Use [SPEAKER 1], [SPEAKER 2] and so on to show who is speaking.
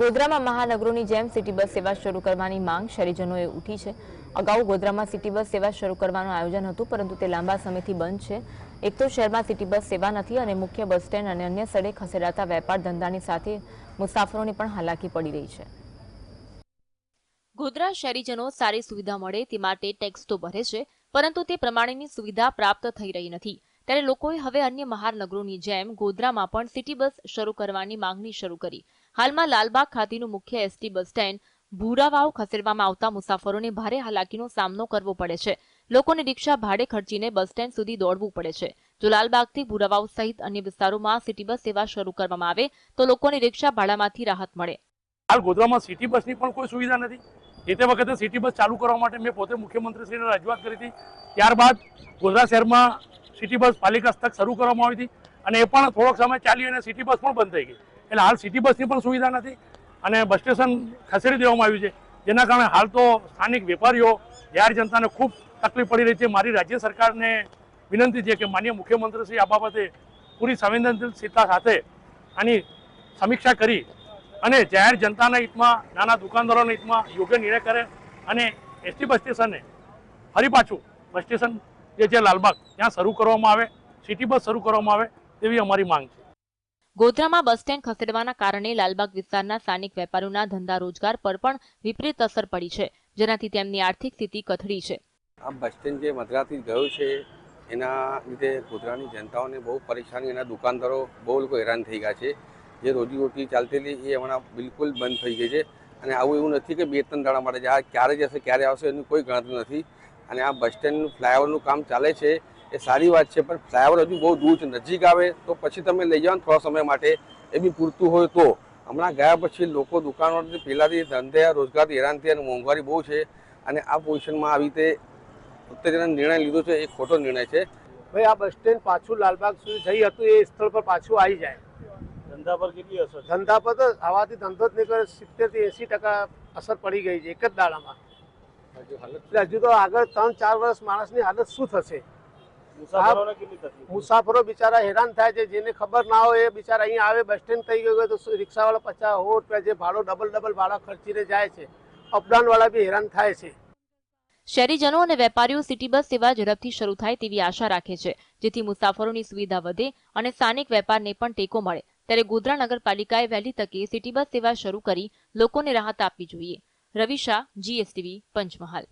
[SPEAKER 1] ગોધરામાં મહાનગરોની જેમ city bus સેવા શરૂ કરવાની માંગ શહેરીજનોએ ઉઠી છે. અગાઉ ગોધરામાં સિટી બસ સેવા શરૂ કરવાનું આયોજન હતું, પરંતુ તે લાંબા સમયથી બંધ છે. એક તો શહેરમાં સિટી બસ સેવા નથી અને મુખ્ય બસ સ્ટેન્ડ અને અન્ય સ્થળે ખસેડાતા વેપાર ધંધાની સાથે મુસાફરોને પણ હાલાકી પડી રહી છે.
[SPEAKER 2] ગોધરા શહેરીજનો સારી સુવિધા મળે તે માટે ટેક્સ તો ભરે છે, પરંતુ તે પ્રમાણેની સુવિધા પ્રાપ્ત થઈ રહી નથી. ત્યારે લોકોએ હવે અન્ય મહાનગરોની જેમ ગોધરામાં પણ સિટી બસ શરૂ કરવાની માંગણી શરૂ કરી. હાલમાં લાલબાગ ખાતેનું મુખ્ય એસટી બસ સ્ટેન્ડ ભૂરાવાવ ખસેડવામાં આવતા મુસાફરોને ભારે હાલાકીનો સામનો કરવો પડે છે. લોકોને રિક્ષા ભાડે ખર્ચીને બસ સ્ટેન્ડ સુધી દોડવું પડે છે. જો લાલબાગથી ભૂરાવાવ સહિત અન્ય વિસ્તારોમાં સિટી બસ સેવા શરૂ કરવામાં આવે, તો લોકોને રિક્ષા ભાડામાંથી રાહત મળે.
[SPEAKER 3] હાલ ગોધરામાં સિટી બસની પણ કોઈ સુવિધા નથી. એ તે વખતે સિટી બસ ચાલુ કરવા માટે મેં પોતે મુખ્યમંત્રીશ્રીને રજૂઆત કરી હતી. ત્યારબાદ ગોધરા શહેરમાં સિટી બસ પાલિકા સ્તક શરૂ કરવામાં આવી હતી અને એ પણ થોડોક સમય ચાલી અને સિટી બસ પણ બંધ થઈ ગઈ. એટલે હાલ સિટી બસની પણ સુવિધા નથી અને બસ સ્ટેશન ખસેડી દેવામાં આવ્યું છે. જેના કારણે હાલ તો સ્થાનિક વેપારીઓ જાહેર જનતાને ખૂબ તકલીફ પડી રહી છે. મારી રાજ્ય સરકારને વિનંતી છે કે માન્ય મુખ્યમંત્રીશ્રી આ બાબતે પૂરી સંવેદનશીલતા સાથે આની સમીક્ષા કરી અને જાહેર જનતાના હિતમાં, નાના દુકાનદારોના હિતમાં યોગ્ય નિર્ણય કરે અને એસટી બસ સ્ટેશનને ફરી પાછું બસ સ્ટેશન જે છે લાલબાગ, ત્યાં શરૂ કરવામાં આવે, સિટી બસ શરૂ કરવામાં આવે તેવી અમારી માંગ છે.
[SPEAKER 2] ગોધરામાં બસ સ્ટેન્ડ ખસેડવાના કારણે લાલબાગ વિસ્તારના સ્થાનિક વેપારીઓના ધંધા રોજગાર પર પણ વિપરીત અસર પડી છે, જેનાથી તેમની આર્થિક સ્થિતિ કથળી છે.
[SPEAKER 4] આ બસ સ્ટેન્ડ જે મધરાથી ગયું છે, એના લીધે ગોધરાની જનતાઓને બહુ પરેશાની એના દુકાનદારો બહુ લોકો હેરાન થઈ ગયા છે. જે રોજીરોટી ચાલતી હતી એ હમણાં બિલકુલ બંધ થઈ ગઈ છે અને આવું એવું નથી કે બે ત્રણ દાડા માટે આ ક્યારે જશે, ક્યારે આવશે એની કોઈ ગણતરી નથી. અને આ બસ સ્ટેન્ડનું, ફ્લાયઓવરનું કામ ચાલે છે એ સારી વાત છે પણ ફ્લાયઓવર હજુ બહુ દૂર છે નજીક આવે તો પછી તમે લઈ જાઓ થોડા સમય માટે એ બી પૂરતું હોય તો. હમણાં ગયા પછી લોકો દુકાનો પહેલાંથી ધંધે રોજગારથી હેરાન થયા અને મોંઘવારી બહુ છે અને આ પોઝિશનમાં આવી રીતે ઉત્તેજના નિર્ણય લીધો છે એ ખોટો નિર્ણય છે.
[SPEAKER 5] ભાઈ આ બસ સ્ટેન્ડ પાછું લાલબાગ સુધી જઈ હતું એ સ્થળ પર પાછું આવી જાય.
[SPEAKER 3] ધંધા પર કેટલી અસર
[SPEAKER 5] ધંધા પર તો આવાથી ધંધો જ નહીં કરે સિત્તેરથી એસી ટકા અસર પડી ગઈ છે એક જ દાડામાં. એટલે હજુ તો આગળ ત્રણ ચાર વર્ષ માણસની હાલત શું થશે? મુસાફરો બિચારા હેરાન થાય છે જેને ખબર ના હોય એ બિચારા અહીંયા આવે બસ સ્ટેન્ડ થઈ ગયું હોય તો રિક્ષાવાળા પચાસ સો રૂપિયા જે ભાડો ડબલ ડબલ ભાડા ખર્ચીને જાય છે. અપડાઉનવાળા બી હેરાન થાય છે.
[SPEAKER 2] શહેરીજનો અને વેપારીઓ સિટી બસ સેવા ઝડપથી શરૂ થાય તેવી આશા રાખે છે જેથી મુસાફરોની સુવિધા વધે અને સ્થાનિક વેપારને પણ ટેકો મળે. ત્યારે ગોધરા નગરપાલિકાએ વહેલી તકે સિટી બસ સેવા શરૂ કરી લોકોને રાહત આપવી જોઈએ. રવિ શાહ જીએસટીવી પંચમહાલ.